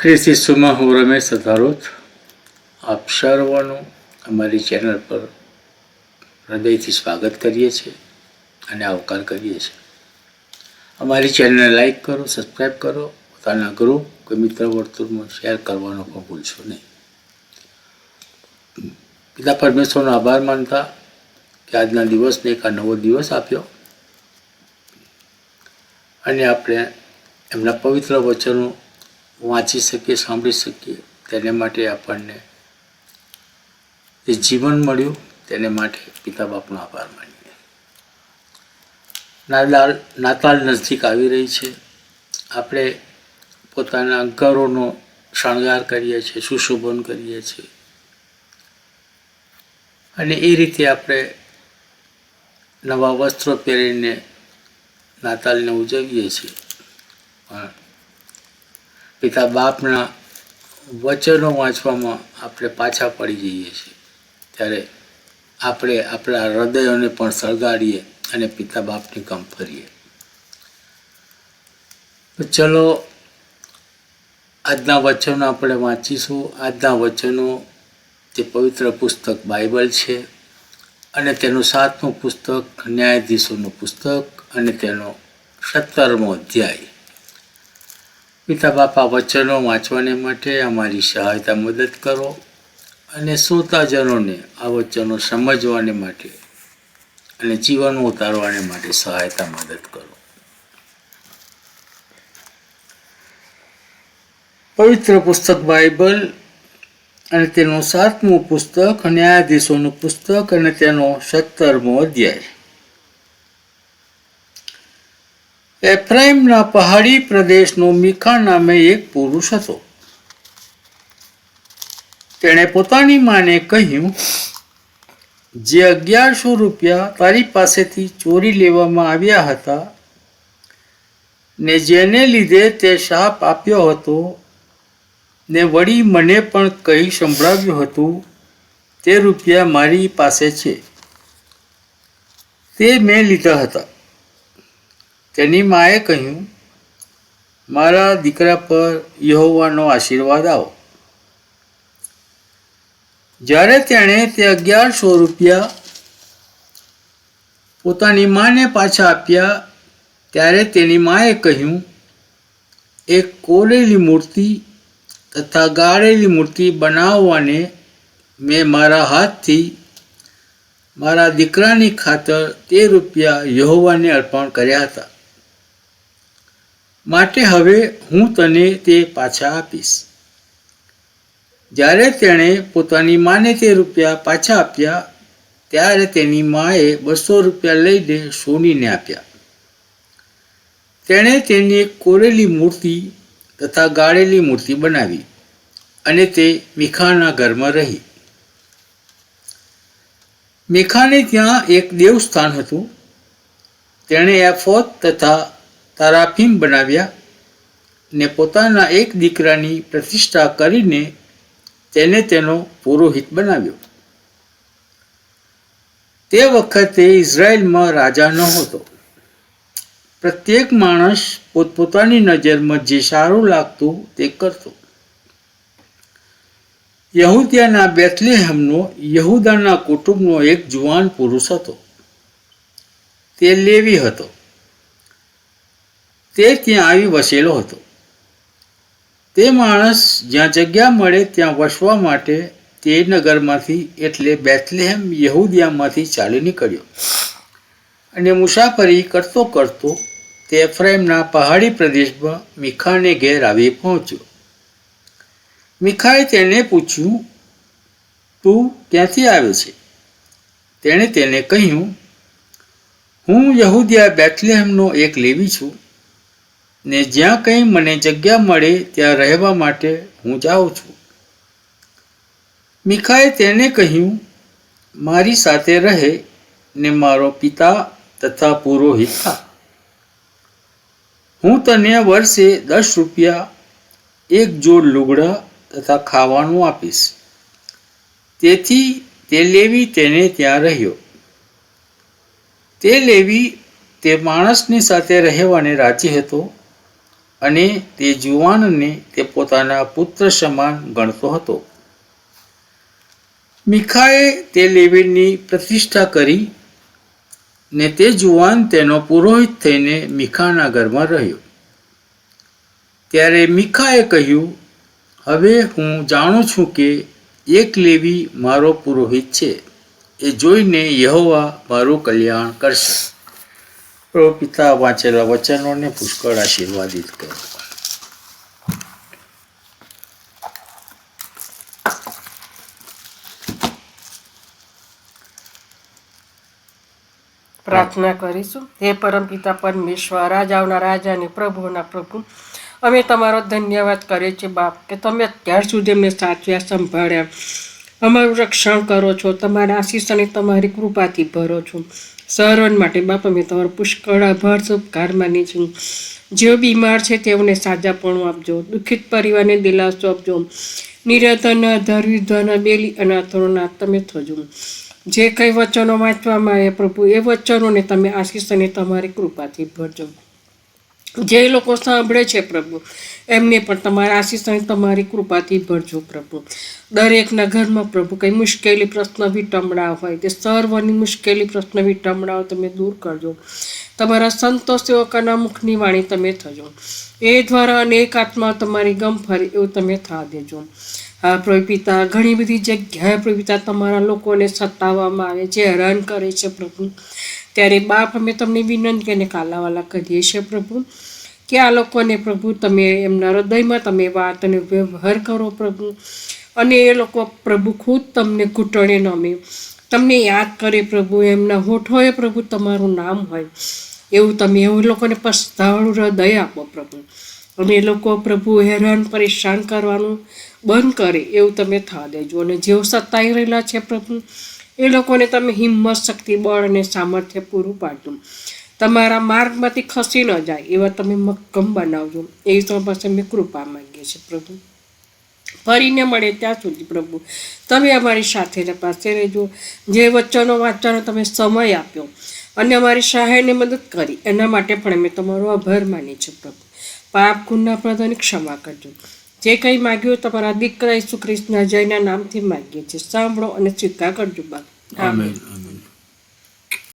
ખ્રિસ્તી સુમાં હું રમેશ સધારોત આપ સર્વનું અમારી ચેનલ પર હૃદયથી સ્વાગત કરીએ છીએ અને આવકાર કરીએ છીએ. અમારી ચેનલને લાઈક કરો સબસ્ક્રાઈબ કરો, પોતાના ગ્રુપ કે મિત્ર વર્તુળમાં શેર કરવાનો પણ ભૂલશો નહીં. પિતા પરમેશ્વરનો આભાર માનતા કે આજના દિવસને એક આ નવો દિવસ આપ્યો. અને આપણે એમના પવિત્ર વચનો વાંચી શકીએ, સાંભળી શકીએ, તેને માટે આપણને જે જીવન મળ્યું, તેને માટે પિતા બાપનો આભાર માનીએ. નાતાલ નાતાલ નજીક આવી રહી છે. આપણે પોતાના ઘરોનો શણગાર કરીએ છીએ, સુશોભન કરીએ છીએ. અને એ રીતે આપણે નવા વસ્ત્રો પહેરીને નાતાલને ઉજવીએ છીએ. પણ પિતા બાપના વચનો વાંચવામાં આપણે પાછા પડી જઈએ છીએ. ત્યારે આપણે આપણા હૃદયોને પણ સળગાડીએ અને પિતા બાપની કામ ફરીએ તો ચલો, આજના વચનો આપણે વાંચીશું. આજના વચનો તે પવિત્ર પુસ્તક બાઇબલ છે અને તેનું સાતમું પુસ્તક ન્યાયાધીશોનું પુસ્તક અને તેનો સત્તરમો અધ્યાય. પિતા બાપા વચનો વાંચવાને માટે અમારી સહાયતા મદદ કરો અને શ્રોતાજનોને આ વચનો સમજવાને માટે અને જીવન ઉતારવાને માટે સહાયતા મદદ કરો. પવિત્ર પુસ્તક બાઇબલ અને તેનું સાતમું પુસ્તક ન્યાયાધીશોનું પુસ્તક અને તેનો સત્તરમો અધ્યાય. એફ્રાઈમના પહાડી પ્રદેશનો મીખા નામે એક પુરુષ હતો. તેણે પોતાની માને કહ્યું, જે અગિયારસો રૂપિયા તારી પાસેથી ચોરી લેવામાં આવ્યા હતા ને જેને લીધે તે શાપ આપ્યો હતો ને વળી મને પણ કહી સંભળાવ્યું હતું, તે રૂપિયા મારી પાસે છે. તે મેં લીધા હતા. તેની માએ કહ્યું, મારા દીકરા પર યહોવાનો આશીર્વાદ આવો. જ્યારે તેણે તે અગિયારસો રૂપિયા પોતાની માને પાછા આપ્યા, ત્યારે તેની માએ કહ્યું, એક કોરેલી મૂર્તિ તથા ગાળેલી મૂર્તિ બનાવવાને મેં મારા હાથથી મારા દીકરાની ખાતર તે રૂપિયા યહોવાને અર્પણ કર્યા હતા. માટે હવે હું તને તે પાછા આપીશ. જ્યારે તેણે પોતાની માને તે રૂપિયા પાછા આપ્યા, ત્યારે તેની માએ બસો રૂપિયા લઈને સોનીને આપ્યા. તેણે તેની એક કોરેલી મૂર્તિ તથા ગાળેલી મૂર્તિ બનાવી અને તે મીખાના ઘરમાં રહી. મીખાને ત્યાં એક દેવસ્થાન હતું. તેણે એફોત તથા તારાફીમ બનાવ્યા ને પોતાના એક દીકરાની પ્રતિષ્ઠા કરીને તેને તેનો પુરોહિત બનાવ્યો. તે વખતે ઇઝરાયલમાં રાજા ન હતો પ્રત્યેક માણસ પોતપોતાની નજરમાં જે સારું લાગતું તે કરતો. યહૂદિયાના બેથલેહમનો યહૂદાના કુટુંબનો એક જુવાન પુરુષ હતો. તે લેવી હતો. તે ત્યાં આવી વસેલો હતો. તે માણસ જ્યાં જગ્યા મળે ત્યાં વસવા માટે તે નગરમાંથી એટલે બેથલેહેમ યહૂદિયામાંથી ચાલી નીકળ્યો. અને મુસાફરી કરતો કરતો તે એફ્રાઈમના પહાડી પ્રદેશમાં મીખાને ઘેર આવી પહોંચ્યો. મીખાએ તેને પૂછ્યું, તું ક્યાંથી આવે છે? તેણે તેને કહ્યું, હું યહૂદિયા બેથલેહેમનો એક લેવી છું. ને જ્યાં કંઈ મને જગ્યા મળે ત્યાં રહેવા માટે હું જાઉં છું. મીખાએ તેને કહ્યું, મારી સાથે રહે ને મારો પિતા તથા પુરોહિત. થા હું તને વર્ષે દસ રૂપિયા, એક જોડ લુગડા તથા ખાવાનું આપીશ. તેથી તે લેવી તેને ત્યાં રહ્યો. તે લેવી તે માણસની સાથે રહેવાને રાજી હતો અને તે જુવાનને તે પોતાના પુત્ર સમાન ગણતો હતો. મીખાએ તે લેવીની પ્રતિષ્ઠા કરી ને તે જુવાન તેનો પુરોહિત થઈને મીખાના ઘરમાં રહ્યો. ત્યારે મીખાએ કહ્યું, હવે હું જાણું છું કે એક લેવી મારો પુરોહિત છે. એ જોઈને યહોવા મારું કલ્યાણ કરશે. પ્રભુ પિતા વાંચેલા વચનોને પુષ્કળ આશીર્વાદિત કરો પ્રાર્થના કરીશું. હે પરમપિતા પરમેશ્વર, રાજાઓના રાજા અને પ્રભુના પ્રભુ, અમે તમારો ધન્યવાદ કરીએ છીએ બાપ, કે તમે અત્યાર સુધી અમને સાચવ્યા, સંભાળ્યા. અમારું રક્ષણ કરો છો, તમારા આશીષ અને તમારી કૃપાથી ભરો છો. સહરણ માટે બાપ અમે તમારો પુષ્કળ આભાર ઉપકાર માની છું. જેઓ બીમાર છે તેઓને સાજાપણું આપજો. દુઃખિત પરિવારને દિલાસો આપજો. નિરતન અધર બેલી અનાથોના તમે થજો. જે કંઈ વચનો વાંચવામાં આવ્યા પ્રભુ, એ વચનોને તમે આશીષ અને તમારી કૃપાથી ભરજો. જે લોકો સાંભળે છે પ્રભુ, એમને પણ તમારા આશીષ અને તમારી કૃપાથી ભરજો પ્રભુ. દરેકના ઘરમાં પ્રભુ, કંઈ મુશ્કેલી પ્રશ્ન વિટમણા હોય, તે સર્વની મુશ્કેલી પ્રશ્ન વિટમણાઓ તમે દૂર કરજો. તમારા સંતો સેવકાના મુખની વાણી તમે થજો. એ દ્વારા અનેક આત્મા તમારી ગમ ફરે એવું તમે થા દેજો. હા પ્રભુ ઘણી બધી જગ્યાએ પ્રભુ તમારા લોકોને સતાવવામાં આવે છે હેરાન કરે છે પ્રભુ. ત્યારે બાપ અમે તમને વિનંતી અને કાલાવાલા કરીએ છીએ પ્રભુ, કે આ લોકોને પ્રભુ તમે એમના હૃદયમાં તમે વાત અને વ્યવહાર કરો પ્રભુ, અને એ લોકો પ્રભુ ખુદ તમને ઘૂંટણે નમે. તમને યાદ કરે પ્રભુ, એમના હોઠોએ પ્રભુ તમારું નામ હોય. એવું તમે એવું લોકોને પસ્તાવાળું હૃદય આપો પ્રભુ. અને એ લોકો પ્રભુ હેરાન, પરેશાન કરવાનું બંધ કરે, એવું તમે થવા દેજો. અને જેઓ સતાઈ રહેલા છે પ્રભુ એ લોકોને તમે હિંમત, શક્તિ, બળ અને સામર્થ્ય પૂરું પાડજો. તમારા માર્ગમાંથી ખસી ન જાય એવા તમે મક્કમ બનાવજો. એ તમારી પાસે અમે કૃપા માંગીએ છીએ પ્રભુ. ફરીને મળે ત્યાં સુધી પ્રભુ. તમે અમારી સાથે પાસે રહેજો. જે વચનો વાંચવાનો તમે સમય આપ્યો અને અમારી સહાયને મદદ કરી, એના માટે પણ અમે તમારો આભાર માનીએ છીએ પ્રભુ. પાપ ગુના પ્રદાની ક્ષમા કરજો. જે કંઈ માગ્યું તમારા દીકરા ઈસુ ખ્રિસ્તના જયના નામથી માગીએ છીએ. સાંભળો અને સ્વીકાર કરજો બાપ આમેન